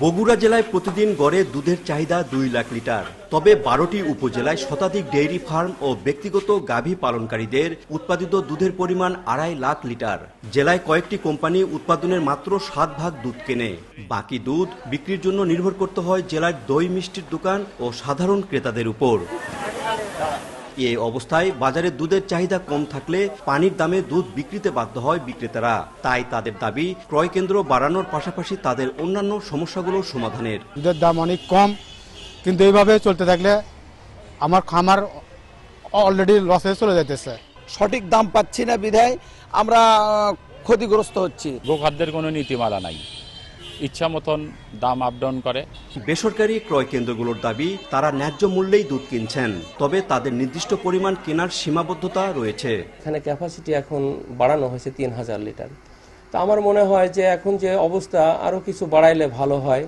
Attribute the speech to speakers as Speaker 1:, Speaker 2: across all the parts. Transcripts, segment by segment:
Speaker 1: বগুড়া জেলায় প্রতিদিন গড়ে দুধের চাহিদা দুই লাখ লিটার। তবে বারোটি উপজেলায় শতাধিক ডেইরি ফার্ম ও ব্যক্তিগত গাভী পালনকারীদের উৎপাদিত দুধের পরিমাণ আড়াই লাখ লিটার। জেলায় কয়েকটি কোম্পানি উৎপাদনের মাত্র সাত ভাগ দুধ কেনে। বাকি দুধ বিক্রির জন্য নির্ভর করতে হয় জেলার দই মিষ্টির দোকান ও সাধারণ ক্রেতাদের উপর। এ অবস্থায় বাজারে দুধের চাহিদা কম থাকলে পানির দামে দুধ বিক্রিতে বাধ্য হয় বিক্রেতারা। তাই তাদের দাবি ক্রয় কেন্দ্র বাড়ানোর পাশাপাশি তাদের অন্যান্য সমস্যাগুলো সমাধানের।
Speaker 2: দুধের দাম অনেক কম কিন্তু এইভাবে চলতে থাকলে আমার খামার অলরেডি লসে চলে যাইতেছে।
Speaker 3: সঠিক দাম পাচ্ছি না বিধায় আমরা ক্ষতিগ্রস্ত হচ্ছি।
Speaker 4: গোখাদ্যের কোনো নীতিমালা নাই। ইচ্ছা মতন দাম আপ ডাউন করে।
Speaker 1: বেসরকারি ক্রয় কেন্দ্রগুলোর দাবি তারা ন্যায্য মূল্যেই দুধ কিনছেন তবে তাদের নির্দিষ্ট পরিমাণ কেনার সীমাবদ্ধতা রয়েছে।
Speaker 5: এখানে ক্যাপাসিটি এখন বাড়ানো হয়েছে তিন হাজার লিটার। তো আমার মনে হয় যে এখন যে অবস্থা আরও কিছু বাড়াইলে ভালো হয়।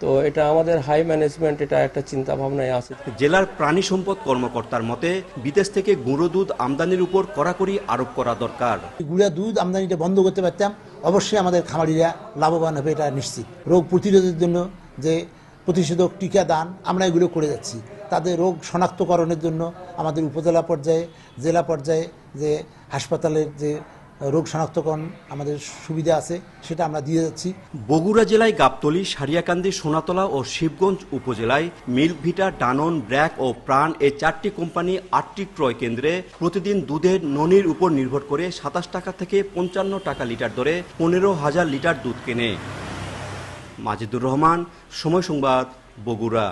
Speaker 5: তো এটা আমাদের হাই ম্যানেজমেন্ট এটা একটা চিন্তা ভাবনায় আছে।
Speaker 1: জেলার প্রাণী সম্পদ কর্মকর্তার মতে বিদেশ থেকে গুঁড়ো দুধ আমদানির উপর কড়াকড়ি আরোপ করা দরকার।
Speaker 6: গুঁড়া দুধ আমদানিটা বন্ধ করতে পারতাম অবশ্যই আমাদের খামারিরা লাভবান হবে, এটা নিশ্চিত। রোগ প্রতিরোধের জন্য যে প্রতিষেধক টিকা দান, আমরা এগুলো করে যাচ্ছি। তাদের রোগ শনাক্তকরণের জন্য আমাদের উপজেলা পর্যায়ে, জেলা পর্যায়ে যে হাসপাতালের যে রোগ শনাক্তকরণ আমাদের সুবিধা আছে, সেটা আমরা দিয়ে যাচ্ছি।
Speaker 1: বগুড়া জেলায় গাবতলী, সারিয়াকান্দি, সোনাতলা ও শিবগঞ্জ উপজেলায় মিল্ক ভিটা ডানন, ব্র্যাক ও প্রাণ এই চারটি কোম্পানি, আটটি ক্রয় কেন্দ্রে প্রতিদিন দুধের ননির উপর নির্ভর করে সাতাশ টাকা থেকে পঞ্চান্ন টাকা লিটার দরে পনেরো হাজার লিটার দুধ কেনে। মাজিদুর রহমান, সময় সংবাদ, বগুড়া।